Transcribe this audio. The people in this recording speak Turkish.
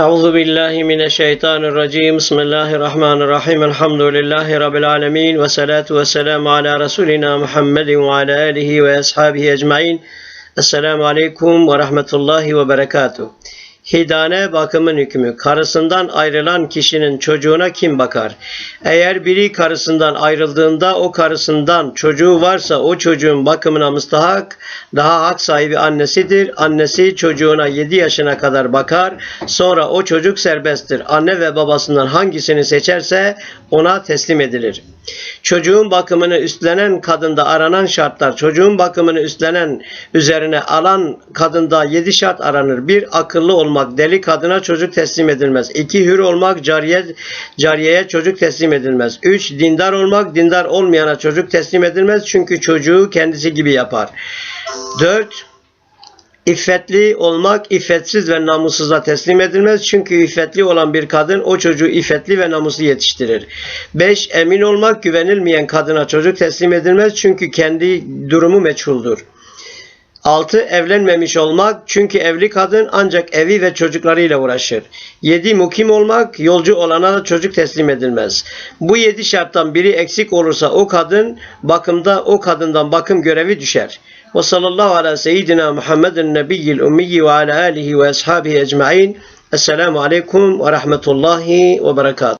أعوذ بالله من الشيطان الرجيم. بسم الله الرحمن الرحيم. الحمد لله رب العالمين والصلاة والسلام على رسولنا محمد وعلى آله وأصحابه أجمعين. Aleyküm ve Rahmetullahi ve Berekatuhu. Hidane bakımın hükmü. Karısından ayrılan kişinin çocuğuna kim bakar? Eğer biri karısından ayrıldığında o karısından çocuğu varsa o çocuğun bakımına müstahak, daha hak sahibi annesidir. Annesi çocuğuna 7 yaşına kadar bakar. Sonra o çocuk serbesttir. Anne ve babasından hangisini seçerse ona teslim edilir. Çocuğun bakımını üstlenen kadında aranan şartlar, çocuğun bakımını üstlenen üzerine alan kadında yedi şart aranır. Bir, akıllı olmak, deli kadına çocuk teslim edilmez. İki, hür olmak, cariye, cariyeye çocuk teslim edilmez. Üç, dindar olmak, dindar olmayana çocuk teslim edilmez. Çünkü çocuğu kendisi gibi yapar. Dört, İffetli olmak iffetsiz ve namussuza teslim edilmez. Çünkü iffetli olan bir kadın o çocuğu iffetli ve namuslu yetiştirir. 5. Emin olmak güvenilmeyen kadına çocuk teslim edilmez. Çünkü kendi durumu meçhuldur. 6. Evlenmemiş olmak çünkü evli kadın ancak evi ve çocuklarıyla uğraşır. 7. Mukim olmak yolcu olana da çocuk teslim edilmez. Bu 7 şarttan biri eksik olursa o kadın bakımda o kadından bakım görevi düşer. Ve sallallahu ala seyyidina Muhammedin nebiyyil ummiyi ve ala alihi ve ashabihi ecma'in. Esselamu aleyküm ve rahmetullahi ve berekatuhu.